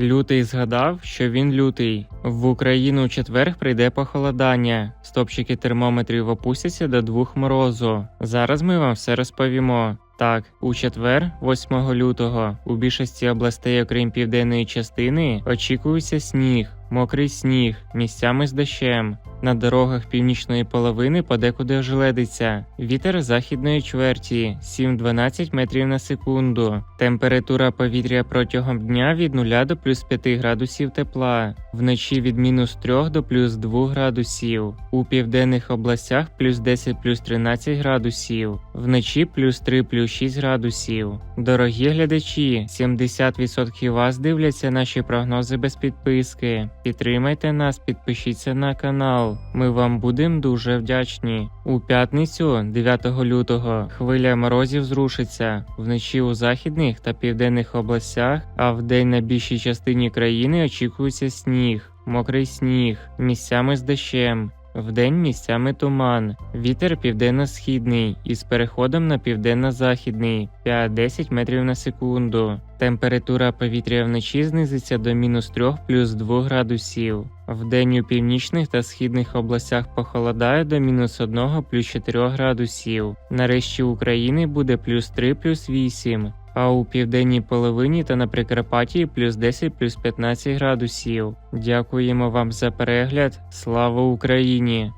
Лютий згадав, що він лютий. В Україну у четвер прийде похолодання. Стопчики термометрів опустяться до двох морозу. Зараз ми вам все розповімо. Так, у четвер, 8 лютого, у більшості областей, окрім південної частини, очікується сніг, мокрий сніг, місцями з дощем. На дорогах північної половини подекуди ожеледиться. Вітер західної чверті 7-12 метрів на секунду. Температура повітря протягом дня від 0 до плюс 5 градусів тепла. Вночі від мінус 3 до плюс 2 градусів. У південних областях плюс 10 плюс 13 градусів. Вночі плюс 3 плюс 6 градусів. Дорогі глядачі, 70% вас дивляться наші прогнози без підписки. Підтримайте нас, підпишіться на канал. Ми вам будемо дуже вдячні. У п'ятницю, 9 лютого, хвиля морозів зрушиться вночі у західних та південних областях, а вдень на більшій частині країни очікується сніг, мокрий сніг, місцями з дощем. Вдень місцями туман, вітер південно-східний із переходом на південно-західний 5-10 метрів на секунду. Температура повітря вночі знизиться до мінус 3 плюс 2 градусів. Вдень у північних та східних областях похолодає до мінус 1 плюс 4 градусів. Нарешті України буде плюс 3 плюс 8 а у південній половині та на Прикарпатті плюс 10 плюс 15 градусів. Дякуємо вам за перегляд. Слава Україні!